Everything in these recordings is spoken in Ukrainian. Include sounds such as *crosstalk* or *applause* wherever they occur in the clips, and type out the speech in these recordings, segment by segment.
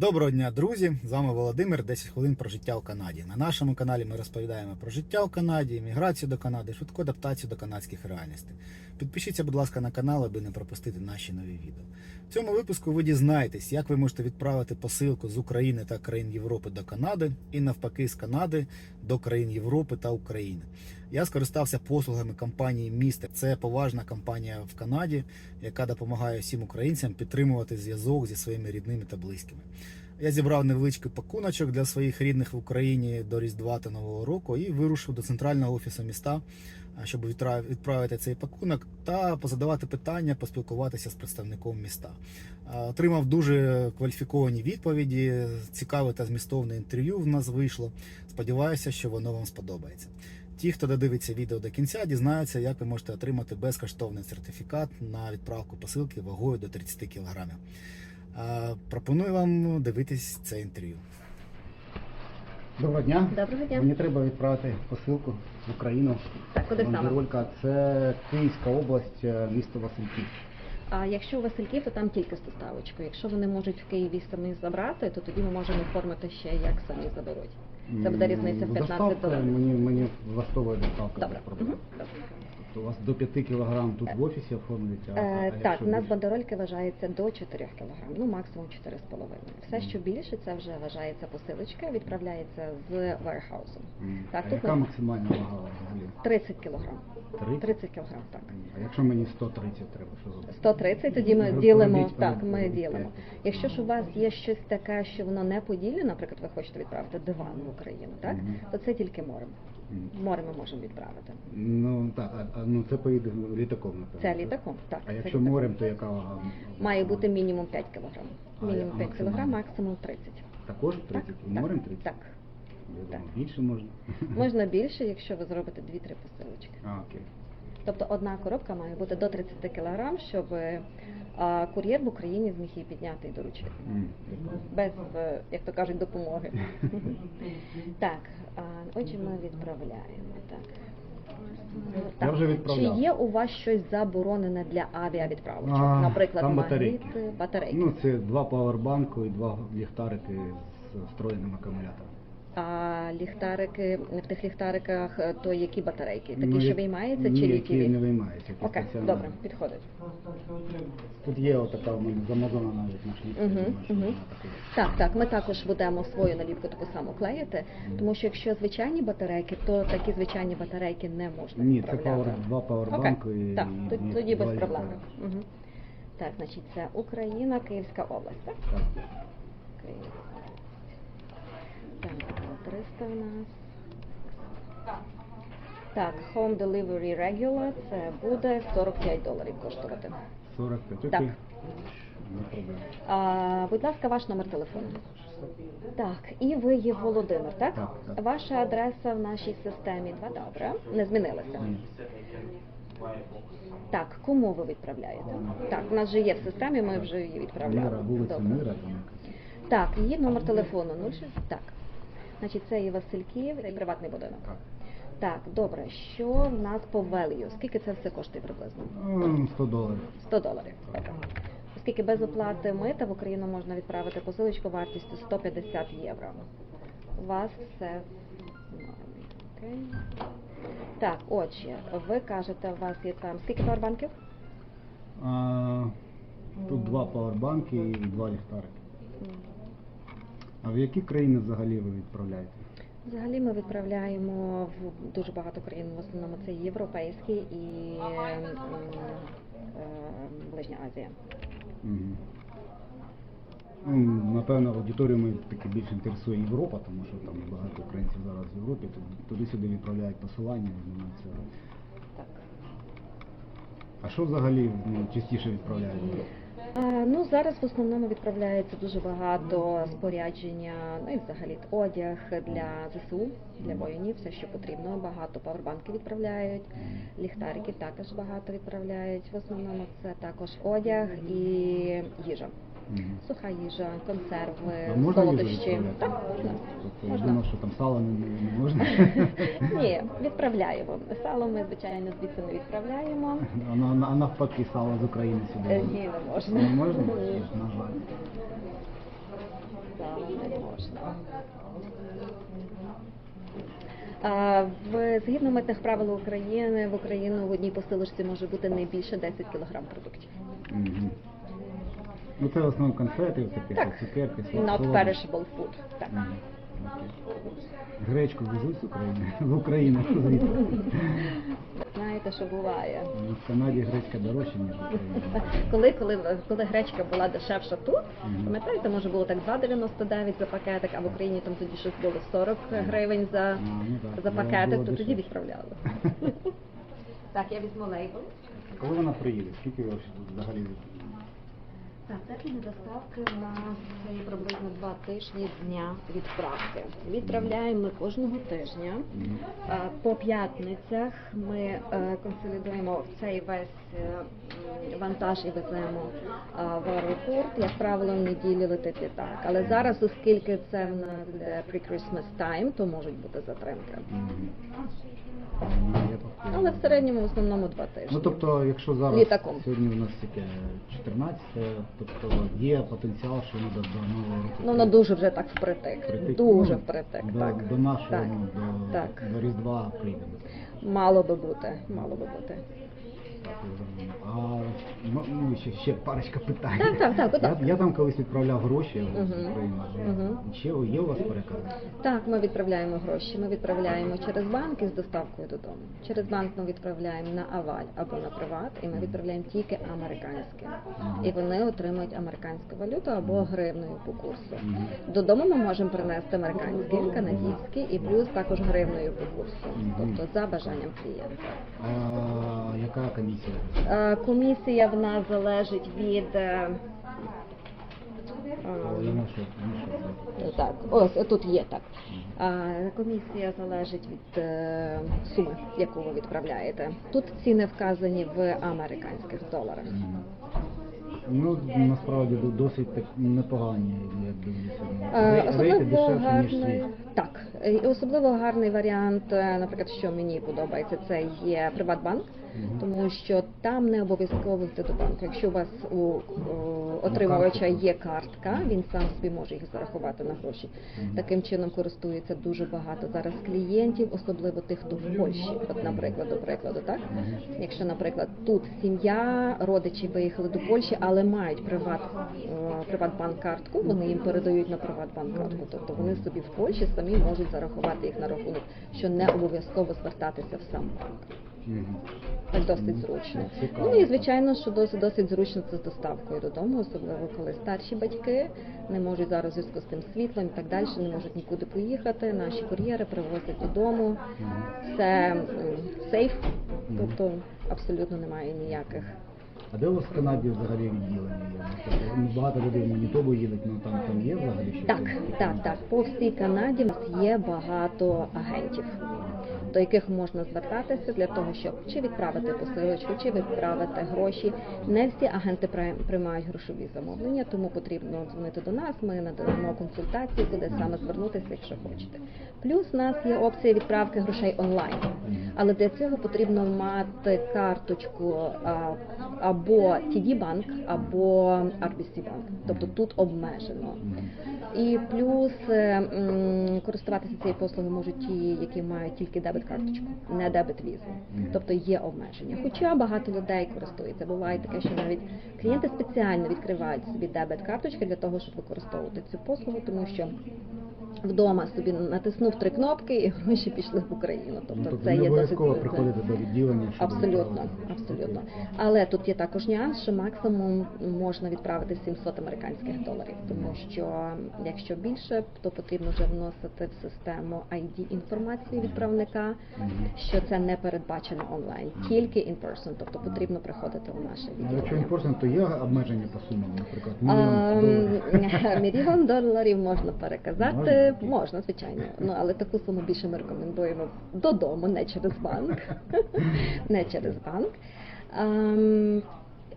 Доброго дня, друзі! З вами Володимир. 10 хвилин про життя в Канаді. На нашому каналі ми розповідаємо про життя в Канаді, міграцію до Канади, швидку адаптацію до канадських реальностей. Підпишіться, будь ласка, на канал, аби не пропустити наші нові відео. В цьому випуску ви дізнаєтесь, як ви можете відправити посилку з України та країн Європи до Канади і навпаки з Канади до країн Європи та України. Я скористався послугами компанії Містер. Це поважна компанія в Канаді, яка допомагає всім українцям підтримувати зв'язок зі своїми рідними та близькими. Я зібрав невеличкий пакуночок для своїх рідних в Україні до Різдва та Нового року і вирушив до центрального офісу міста, щоб відправити цей пакунок та позадавати питання, поспілкуватися з представником міста. Отримав дуже кваліфіковані відповіді, цікаве та змістовне інтерв'ю в нас вийшло. Сподіваюся, що воно вам сподобається. Ті, хто додивиться відео до кінця, дізнаються, як ви можете отримати безкоштовний сертифікат на відправку посилки вагою до 30 кг. Пропоную вам дивитись це інтерв'ю. Доброго дня. Доброго дня. Мені треба відправити посилку в Україну. Так, куди саме? Це Київська область, е, місто Васильків. А якщо у Васильків, то там тільки з доставочкою. Якщо вони можуть в Києві самі забрати, то тоді ми можемо оформити ще, як самі заберуть. Це буде різниця в 15 Доставка доларів. Мені, мені влаштовує доставка Добре. без проблем. Мгм. Добре. Тобто у вас до 5 кг тут в офісі оформлюють, а, а Е, так, у нас більше? бандерольки вважаються до 4 кг, ну максимум 4,5. Все, що більше, це вже вважається посилочка, відправляється з вархаусом. М. Так, а тут яка ми- максимальна вага взагалі? 30 кг. 30? 30 кг, так. А якщо мені 130 треба, що зробити? 130, тоді ми Робіть, ділимо. Так, ми ділимо. Якщо ж у вас є щось таке, що воно не поділене, наприклад, ви хочете відправити диван в Україну, так Мгм. то це тільки морем. Море ми можемо відправити. Ну так, а, а, ну це поїде літаком, напевно. Це літаком, так. А це якщо літаком. морем, то яка вага? має бути мінімум 5 кг. А, Мінімум а 5 кг, максимально? максимум 30. Також 30? Так, морем 30? Так. Я так. думав, більше можна. *laughs* Можна більше, якщо ви зробите 2-3 посилочки. А, окей. Тобто одна коробка має бути до 30 кг, щоб а, кур'єр в Україні зміг її підняти і доручити. Без, е, як то кажуть, допомоги. *laughs* так, отже, ми відправляємо. Так. Я вже відправляв. Чи є у вас щось заборонене для авіавідправочок? А, Наприклад, там магніт, батарейки. батарейки. Ну, це два павербанку і два ліхтарики з встроєним акумулятором. А ліхтарики в тих ліхтариках, е, то які батарейки? Такі, Ну, що виймаються, ні, чи які літіві? не виймаються. які Окей, стаціонарні. добре, підходить. Тут є отака у мене з Амазона навіть нашліпка. Мгм, мгм. Так, так, ми також будемо свою наліпку таку саму клеїти, тому що якщо звичайні батарейки, то такі звичайні батарейки не можна Ні, це відправляти. пауер, два павербанку Окей, і так, і тоді, тоді без проблем. Так, значить, це Україна, Київська область, так? Так. Київська. Так, 300 у нас. Так, Home Delivery Regular, це буде 45 доларів коштувати. 45, окей. Так. Не проблема. А, будь ласка, ваш номер телефону. Так, і ви є Володимир, так? Так, так. Ваша адреса в нашій системі два добре, не змінилася. Ні. Так, кому ви відправляєте? Так, у нас же є в системі, ми вже її відправляли. Мира, вулиця Добре. Мира там якась. Так, її номер телефону 06. Так. Значить, це є Васильків, це приватний будинок. Так. Так, добре. Що в нас по велію? Скільки це все коштує приблизно? Ну, 100 доларів. 100 доларів. Оскільки без оплати мита в Україну можна відправити посилочку вартістю 150 євро. У вас все. Окей. Так, отже, ви кажете, у вас є там скільки павербанків? А, тут два павербанки і два ліхтарики. А в які країни взагалі ви відправляєте? Взагалі ми відправляємо в дуже багато країн, в основному це європейські і ем, е, Ближня Азія. Угу. Ну, напевно, аудиторію ми таки більше інтересує Європа, тому що там багато українців зараз в Європі, туди- туди-сюди відправляють посилання, думаю, це. Так. А що взагалі ну, частіше відправляють? Ну зараз в основному відправляється дуже багато спорядження, ну і взагалі одяг для ЗСУ, для воїнів, все що потрібно. Багато павербанки відправляють, ліхтарики також багато відправляють. В основному це також одяг і їжа суха їжа, консерви, а можна солодощі. Так, можна. Тобто, можна. Я думав, що там сало не, не можна. *laughs* Ні, відправляємо. Сало ми, звичайно, звідси не відправляємо. А, навпаки, сало з України сюди. Ні, не можна. Не можна? На жаль. Сало не можна. В згідно митних правил України в Україну в одній посилочці може бути не більше 10 кг продуктів. Мгм. Ну це в основному конфети, такі Так. цукерки, Not солодкі. perishable food. Так. Мгм. Окей. Гречку везуть з України в Україну звідти. Знаєте, що буває? Ну, В Канаді гречка дорожча, ніж в Україні. Коли, коли, коли гречка була дешевша тут, Мгм. пам'ятаєте, може було так 2,99 за пакетик, а в Україні там тоді щось було 40 гривень за, ну так, за було- пакетик, то тоді дешевше. відправляли. *laughs* Так, я візьму лейбл. Коли вона приїде? Скільки ви взагалі? Так, термін доставки у нас є приблизно два тижні з дня відправки. Відправляємо ми кожного тижня. Е, По п'ятницях ми е, консолідуємо цей весь е, вантаж і веземо в аеропорт. Як правило, в неділі летить літак. Але зараз, оскільки це в нас pre-Christmas time, то можуть бути затримки. Але в середньому в основному два тижні. Ну тобто, якщо зараз Літаком. сьогодні у нас таке 14, тобто є потенціал, що вона до, нового року. Ну, вона дуже вже так впритик. впритик. Дуже Ну, впритик. До, так. до нашого, так. до, так. до Різдва прийдемо. Мало би бути, мало би бути. Так. А ну, ну, ще, ще парочка питань. Так, так, так, будь Я, я там колись відправляв гроші з Мгм. України. Мгм. Ще є у вас переказ? Так, ми відправляємо гроші. Ми відправляємо через банк із доставкою додому. Через банк ми відправляємо на Аваль або на Приват, і ми відправляємо тільки американське. І вони отримують американську валюту або гривною по курсу. Мгм. Додому ми можемо принести американський, канадський і плюс також гривною по курсу, Мгм. тобто за бажанням клієнта. А яка комісія? Е, Комісія в нас залежить від е, знайшов, знайшов. Так, ось тут є так. Комісія залежить від е, суми, яку ви відправляєте. Тут ціни вказані в американських доларах. Ну, насправді досить так непогані, як дивлюся. Е, Рейти дешевше, ніж світ. так, і особливо гарний варіант, е, наприклад, що мені подобається, це є Приватбанк, Мгм. тому що там не обов'язково йти до банку. Якщо у вас у, у отримувача є картка, він сам собі може їх зарахувати на гроші. Мгм. Таким чином користується дуже багато зараз клієнтів, особливо тих, хто в Польщі. От, наприклад, до прикладу, так Мгм. якщо, наприклад, тут сім'я, родичі виїхали до Польщі, але мають приват е, приватбанк картку, вони їм передають на приватбанк картку. Тобто вони собі в Польщі самі можуть зарахувати їх на рахунок, що не обов'язково звертатися в сам банк. Так досить зручно. Ну і звичайно, що досить досить зручно це з доставкою додому, особливо коли старші батьки не можуть зараз зв'язку з тим світлом і так далі, не можуть нікуди поїхати. Наші кур'єри привозять додому. Це сейф, тобто абсолютно немає ніяких. А де у вас в Канаді взагалі відділення є? Ну, Багато людей в Манітобу їдуть, але там, там є взагалі щось? Так, так, так. По всій Канаді є багато агентів, до яких можна звертатися для того, щоб чи відправити посилочку, чи відправити гроші. Не всі агенти приймають грошові замовлення, тому потрібно дзвонити до нас. Ми надаємо консультації, куди саме звернутися, якщо хочете. Плюс у нас є опція відправки грошей онлайн, але для цього потрібно мати карточку або TD банк, або RBC банк. Тобто тут обмежено. І плюс е, користуватися цією послугою можуть ті, які мають тільки дебет карточку, не дебет візу. Тобто є обмеження. Хоча багато людей користуються. Буває таке, що навіть клієнти спеціально відкривають собі дебет карточки для того, щоб використовувати цю послугу, тому що вдома собі натиснув три кнопки і гроші пішли в Україну. Ну, Тобто тобто це не є досить приходити до відділення, щоб Абсолютно, абсолютно. Але тут є також нюанс, що максимум можна відправити 700 американських доларів, тому що якщо більше, то потрібно вже вносити в систему ID інформацію відправника, що це не передбачено онлайн, тільки in person, тобто потрібно приходити у наше Ну, Якщо відділення. імпортно, то є обмеження по сумам, наприклад, мільйон доларів. *laughs* Мільйон доларів можна переказати, Можна? можна, звичайно. Ну але таку суму більше ми рекомендуємо додому, не через банк. *laughs* не через банк.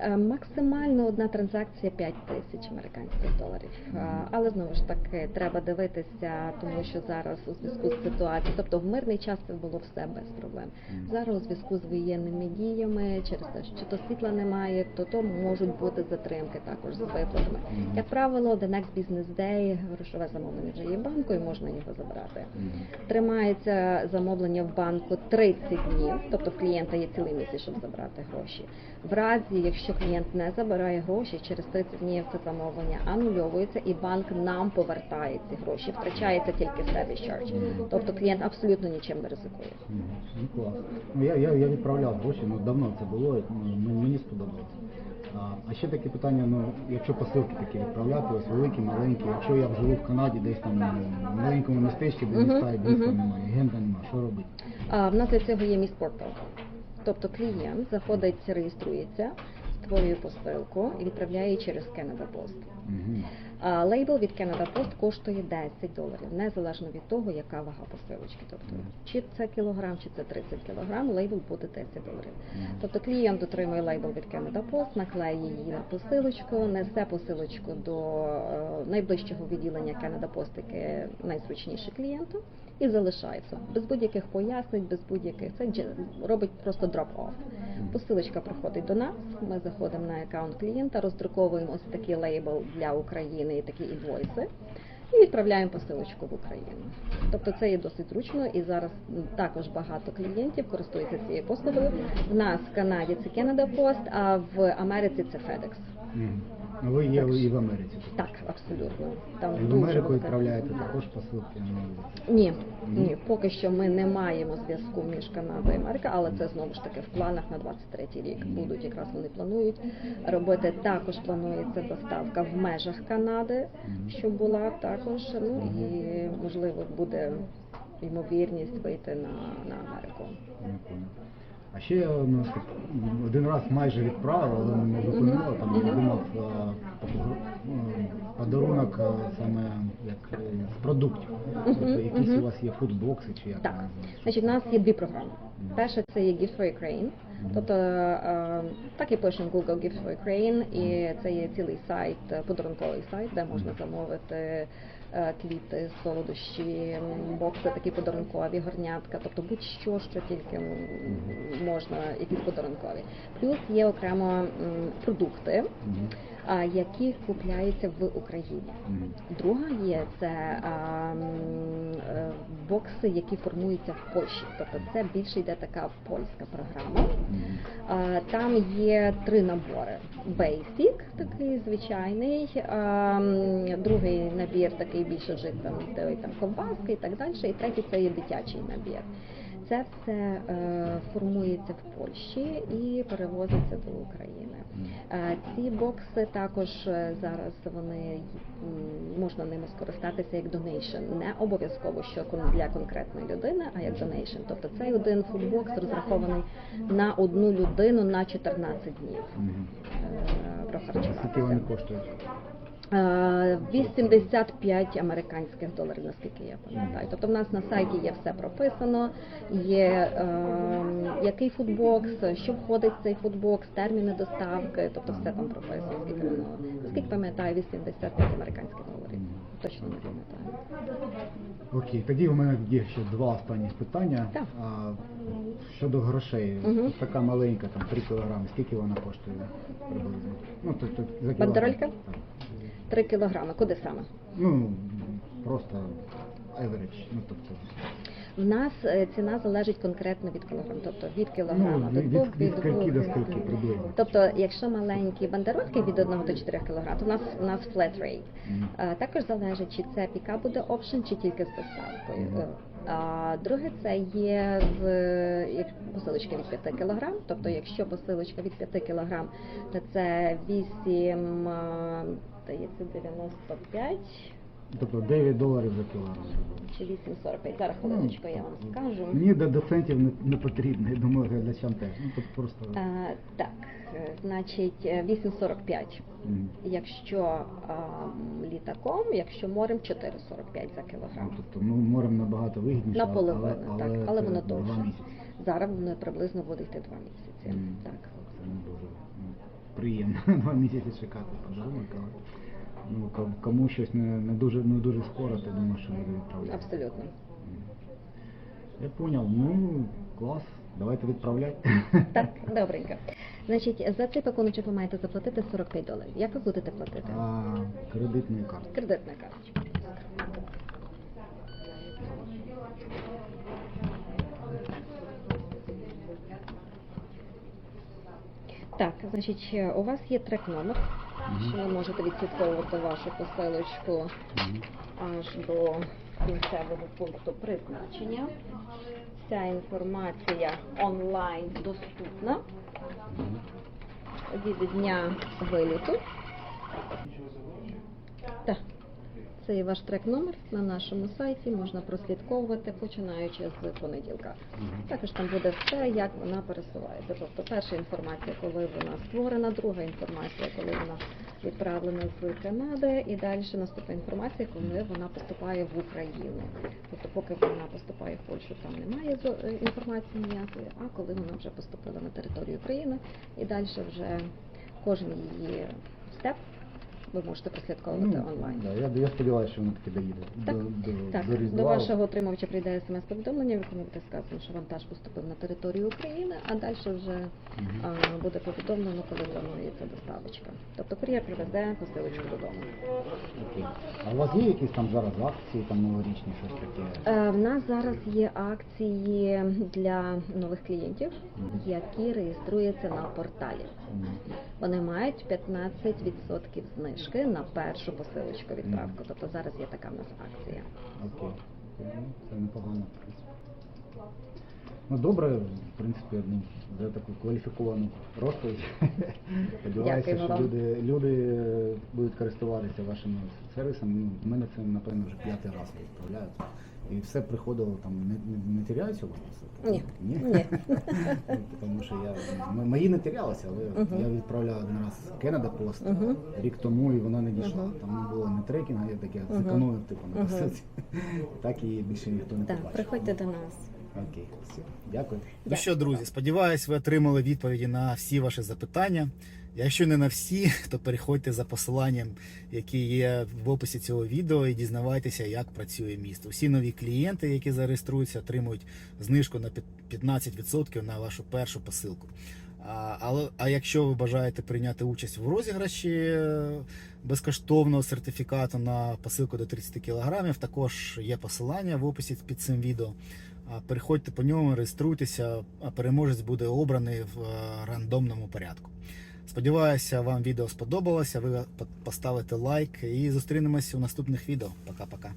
Е, Максимально одна транзакція 5 тисяч американських доларів. Е, Але знову ж таки треба дивитися, тому що зараз у зв'язку з ситуацією, тобто в мирний час це було все без проблем. Зараз у зв'язку з воєнними діями, через те, що то світла немає, то то можуть бути затримки також з виплатами. Як правило, the next business day грошове замовлення вже є банку і можна його забрати. Тримається замовлення в банку 30 днів, тобто в клієнта є цілий місяць, щоб забрати гроші. В разі, якщо клієнт не забирає гроші, через 30 днів це замовлення анульовується і банк нам повертає ці гроші. Втрачається тільки service charge. Тобто клієнт абсолютно нічим не ризикує. Ну клас. Ну я, я, я відправляв гроші, ну давно це було, ну, мені сподобалося. А, а ще таке питання, ну якщо посилки такі відправляти, ось великі, маленькі, якщо я живу в Канаді, десь там в маленькому містечку, де міста і міста немає, агента немає, що робити? А в нас для цього є міст портал. Тобто клієнт заходить, реєструється, створює посилку і відправляє її через Canada Post. Угу. А лейбл від Canada Post коштує 10 доларів, незалежно від того, яка вага посилочки. Тобто, чи це кілограм, чи це 30 кілограм, лейбл буде 10 доларів. Тобто клієнт отримує лейбл від Canada Post, наклеє її на посилочку, несе посилочку до е, найближчого відділення Canada Post, яке найзручніше клієнту, і залишається без будь-яких пояснень, без будь-яких це робить просто drop-off. Посилочка приходить до нас. Ми заходимо на аккаунт клієнта, роздруковуємо ось такий лейбл для України і такі інвойси. І відправляємо посилочку в Україну. Тобто це є досить зручно, і зараз також багато клієнтів користуються цією послугою. В нас в Канаді це Canada Post, а в Америці це FedEx. Ну ви є і в Америці. Так, абсолютно. Там І в Америку відправляєте також посилки. Ні, ні, поки що ми не маємо зв'язку між Канадою і Америкою, але це знову ж таки в планах на 23 рік. Будуть якраз вони планують робити. Також планується доставка в межах Канади, щоб була також. Ну і можливо буде ймовірність вийти на, на Америку. А ще я ну, так, один раз майже відправив, але не зупинило, там я думав е, е, подарунок е, саме як е, з продуктів. Тобто якісь у вас є фудбокси чи як Так, значить, у нас є дві програми. Перша це є Gift for Ukraine. Тобто е, так і пишемо Google Gifts for Ukraine, і це є цілий сайт, е, подарунковий сайт, де можна замовити е, квіти, солодощі, бокси такі подарункові, горнятка, тобто будь-що, що тільки можна, якісь подарункові. Плюс є окремо продукти, які купляються в Україні. Друга є це а, е, бокси, які формуються в Польщі. Тобто це більше йде така польська програма. А, Там є три набори: Basic, такий звичайний, а, другий набір такий більше вже там, там ковбаски і так далі. І третій це є дитячий набір. Це все е, формується в Польщі і перевозиться до України. Е, Ці бокси також е, зараз вони можна ними скористатися як донейшн. Не обов'язково, що кон- для конкретної людини, а як донейшн. Тобто цей один фудбокс розрахований на одну людину на 14 днів. Е, Скільки вони коштують? Е, 85 американських доларів, наскільки я пам'ятаю. Тобто в нас на сайті є все прописано, є е, який футбокс, що входить в цей футбокс, терміни доставки, тобто все там прописано, скільки воно. Наскільки пам'ятаю, 85 американських доларів. Точно не пам'ятаю. Окей, тоді у мене є ще два останні питання. Так. А, щодо грошей, Мгм. Така маленька, там 3 кілограми, скільки вона коштує приблизно? Ну, то, то, за кілограм. Бандеролька? Так. 3 кілограми. Куди саме? Ну, просто average, ну тобто. В нас е, ціна залежить конкретно від кілограму, тобто від кілограма Ну, до від, двох, від, від скільки до скільки приблизно? Тобто, якщо маленькі бандерольки від 1 до 4 кг, то в нас у нас flat rate. Мгм. Е, Також залежить, чи це піка буде option, чи тільки з доставкою. Е, А друге, це є з як посилочка від 5 кг. Тобто, якщо посилочка від 5 кг, то це 8, е, здається, 95 Тобто 9 доларів за кілограм. чи 8,45. Зараз хвилиночку я вам скажу. Мені до доцентів не, не потрібно, я думаю, глядачам теж. Ну, тут просто. Е, Так, е, значить, е, 8,45. Мгм. Якщо а, літаком, якщо морем 4,45 за Ну, кілограм. Тобто ну, морем набагато вигідніше, Наполовину, але, так, але це воно два довше. місяці. Зараз воно приблизно буде йти два місяці. Мгм. Так. Це не дуже. ну, приємно *laughs* два місяці чекати подарунок, але ну, ко- кому щось не, не дуже не дуже скоро, то думаю, що буде відправляти. Абсолютно. Я поняв, ну клас, давайте відправляти. Так, *laughs* добренько. Значить, за цей пакуночок ви маєте заплатити 45 доларів. Як ви будете платити? А кредитної карти. Кредитна карточка. Так, значить, е, у вас є трек номер. Що ви можете відслідковувати вашу посилочку аж до кінцевого пункту призначення. Вся інформація онлайн доступна від дня виліту. Це є ваш трек номер на нашому сайті, можна прослідковувати, починаючи з понеділка. Також там буде все, як вона пересувається. Тобто перша інформація, коли вона створена, друга інформація, коли вона відправлена з Канади, і далі наступна інформація, коли вона поступає в Україну. Тобто, поки вона поступає в Польщу, там немає е, інформації ніякої, а коли вона вже поступила на територію України, і далі вже кожен її степ ви можете прослідковувати онлайн. Ну, Да, я, я сподіваюся, що воно таки доїде Так, до, до, Так, до до вашого отримувача прийде смс-повідомлення, в якому буде сказано, що вантаж поступив на територію України, а далі вже Мгм. а, буде повідомлено, коли планується доставочка. Тобто кур'єр привезе посилочку додому. Окей. А у вас є якісь там зараз акції, там новорічні, щось таке? Е, В нас зараз є акції для нових клієнтів, які реєструються на порталі. Вони мають 15% знижки на першу посилочку відправку. Тобто зараз є така в нас акція. Окей. Ну, Це непогано, в принципі. Ну добре, в принципі, ну, за таку кваліфіковану розповідь. *laughs* Сподіваюся, що вам. люди, люди е, будуть користуватися вашими сервісами. Ну, в мене це, напевно, вже п'ятий раз відправляють. І все приходило там, не, не, не теряються у вас? Ні. Ні? Ні. Тому що я мої не терялися, але Мгм. я відправляв один раз Canada Post Мгм. рік тому, і вона не дійшла. Мгм. Там не було не трекінга, я таке Мгм. зекономив типу на Мгм. посилці. *laughs* Так і більше ніхто не Так, приходьте до нас. Окей, все. Дякую. Ну що, друзі, сподіваюсь, ви отримали відповіді на всі ваші запитання. Якщо не на всі, *laughs* то переходьте за посиланням, яке є в описі цього відео, і дізнавайтеся, як працює місто. Всі нові клієнти, які зареєструються, отримують знижку на 15% на вашу першу посилку. А, але, а якщо ви бажаєте прийняти участь в розіграші е, безкоштовного сертифікату на посилку до 30 кг, також є посилання в описі під цим відео. Переходьте по ньому, реєструйтеся, а переможець буде обраний в е, рандомному порядку. Сподіваюся, вам відео сподобалося. Ви поставите лайк і зустрінемось у наступних відео. Пока-пока.